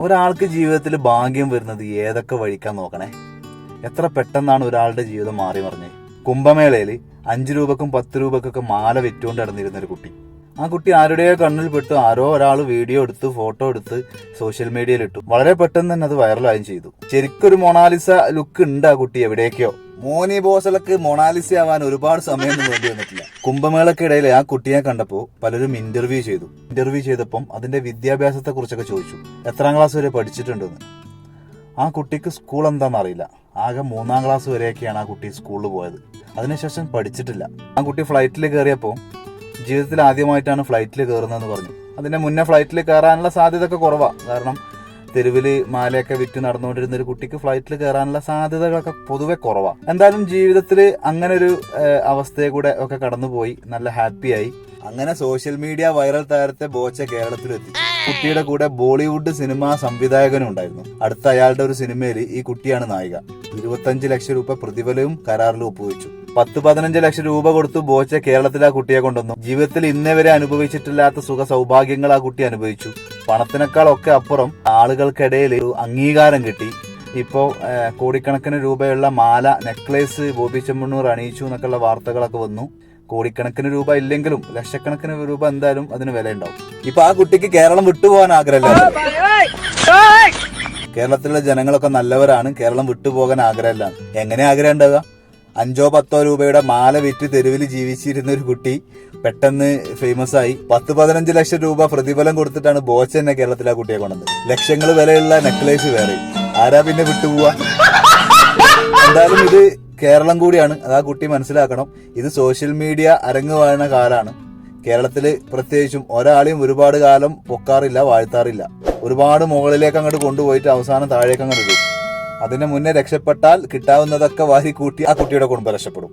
ഒരാൾക്ക് ജീവിതത്തിൽ ഭാഗ്യം വരുന്നത് ഏതൊക്കെ വഴിക്കാൻ നോക്കണേ? എത്ര പെട്ടെന്നാണ് ഒരാളുടെ ജീവിതം മാറി മറിഞ്ഞത് കുംഭമേളയിൽ അഞ്ച് രൂപക്കും പത്ത് രൂപക്കൊക്കെ മാല വിറ്റുകൊണ്ട് നടന്നിരുന്ന ഒരു കുട്ടി. ആ കുട്ടി ആരുടെയോ കണ്ണിൽ പെട്ടു ആരോ ഒരാൾ വീഡിയോ എടുത്ത് ഫോട്ടോ എടുത്ത് സോഷ്യൽ മീഡിയയിൽ ഇട്ടു. വളരെ പെട്ടെന്ന് തന്നെ അത് വൈറലായും ചെയ്തു. ശരിക്കൊരു മൊണാലിസ ലുക്ക് ഉണ്ട് ആ കുട്ടി എവിടേക്കോ. മോനി ബോസലക്ക് മൊണാലിസ ആവാൻ ഒരുപാട് സമയമൊന്നും വേണ്ടി വന്നിട്ടില്ല. കുംഭമേളക്കിടയിൽ ആ കുട്ടിയെ കണ്ടപ്പോൾ പലരും ഇന്റർവ്യൂ ചെയ്തു. ഇന്റർവ്യൂ ചെയ്തപ്പം അതിന്റെ വിദ്യാഭ്യാസത്തെ കുറിച്ചൊക്കെ ചോദിച്ചു. എത്രാം ക്ലാസ് വരെ പഠിച്ചിട്ടുണ്ടെന്ന്. ആ കുട്ടിക്ക് സ്കൂൾ എന്താണെന്ന് അറിയില്ല. ആകെ മൂന്നാം ക്ലാസ് വരെയൊക്കെയാണ് ആ കുട്ടി സ്കൂളിൽ പോയത്. അതിനുശേഷം പഠിച്ചിട്ടില്ല. ആ കുട്ടി ഫ്ലൈറ്റിൽ കയറിയപ്പോൾ ജീവിതത്തിൽ ആദ്യമായിട്ടാണ് ഫ്ലൈറ്റിൽ കയറുന്നതെന്ന് പറഞ്ഞു. അതിന്റെ മുന്നേ ഫ്ലൈറ്റിൽ കയറാനുള്ള സാധ്യത ഒക്കെ കുറവാണ് കാരണം തെരുവിൽ മാലയൊക്കെ വിറ്റ് നടന്നുകൊണ്ടിരുന്ന ഒരു കുട്ടിക്ക് ഫ്ലൈറ്റിൽ കയറാനുള്ള സാധ്യതകളൊക്കെ പൊതുവെ കുറവാണ് എന്തായാലും ജീവിതത്തിൽ അങ്ങനെ ഒരു അവസ്ഥയെ കൂടെ ഒക്കെ കടന്നുപോയി. നല്ല ഹാപ്പിയായി അങ്ങനെ സോഷ്യൽ മീഡിയ വൈറൽ താരത്തെ ബോച്ച കേരളത്തിലെത്തി. കുട്ടിയുടെ കൂടെ ബോളിവുഡ് സിനിമാ സംവിധായകനും ഉണ്ടായിരുന്നു. അടുത്ത അയാളുടെ ഒരു സിനിമയിൽ ഈ കുട്ടിയാണ് നായിക. ഇരുപത്തഞ്ച് ലക്ഷം രൂപ പ്രതിഫലവും കരാറിൽ ഒപ്പുവെച്ചു. പത്ത് പതിനഞ്ച് ലക്ഷം രൂപ കൊടുത്തു ബോച്ച കേരളത്തിലെ ആ കുട്ടിയെ കൊണ്ടുവന്നു. ജീവിതത്തിൽ ഇന്നേ വരെ അനുഭവിച്ചിട്ടില്ലാത്ത സുഖ സൗഭാഗ്യങ്ങൾ ആ കുട്ടി അനുഭവിച്ചു. പണത്തിനേക്കാളൊക്കെ അപ്പുറം ആളുകൾക്കിടയിൽ ഒരു അംഗീകാരം കിട്ടി. ഇപ്പോൾ കോടിക്കണക്കിന് രൂപയുള്ള മാല നെക്ലേസ് ബോബി ചെമ്മണ്ണൂർ അണിയിച്ചു എന്നൊക്കെയുള്ള വാർത്തകളൊക്കെ വന്നു. കോടിക്കണക്കിന് രൂപ ഇല്ലെങ്കിലും ലക്ഷക്കണക്കിന് രൂപ എന്തായാലും അതിന് വില ഉണ്ടാവും ഇപ്പൊ ആ കുട്ടിക്ക് കേരളം വിട്ടുപോകാൻ ആഗ്രഹമില്ല. കേരളത്തിലുള്ള ജനങ്ങളൊക്കെ നല്ലവരാണ് കേരളം വിട്ടുപോകാൻ ആഗ്രഹമില്ല. എങ്ങനെ ആഗ്രഹം ഉണ്ടാവുക? അഞ്ചോ പത്തോ രൂപയുടെ മാല വിറ്റ് തെരുവിൽ ജീവിച്ചിരുന്ന ഒരു കുട്ടി പെട്ടെന്ന് ഫേമസ് ആയി. പത്ത് പതിനഞ്ച് ലക്ഷം രൂപ പ്രതിഫലം കൊടുത്തിട്ടാണ് ബോച്ച എന്നെ കേരളത്തിലെ ആ കുട്ടിയെ കൊണ്ടത് ലക്ഷങ്ങൾ വിലയുള്ള നെക്ലേസ് വേറെ. ആരാ പിന്നെ വിട്ടുപോവാ എന്തായാലും ഇത് കേരളം കൂടിയാണ്. അത് ആ കുട്ടി മനസ്സിലാക്കണം. ഇത് സോഷ്യൽ മീഡിയ അരങ്ങ് വാഴുന്ന കാലാണ്. കേരളത്തിൽ പ്രത്യേകിച്ചും ഒരാളെയും ഒരുപാട് കാലം പൊക്കാറില്ല വാഴ്ത്താറില്ല. ഒരുപാട് മുകളിലേക്ക് അങ്ങോട്ട് കൊണ്ടുപോയിട്ട് അവസാനം താഴേക്ക് അങ്ങോട്ട് ഇടും അതിന് മുന്നേ രക്ഷപ്പെട്ടാൽ കിട്ടാവുന്നതൊക്കെ വാരി കൂട്ടി ആ കുട്ടിയുടെ കുടുംബം രക്ഷപ്പെടും.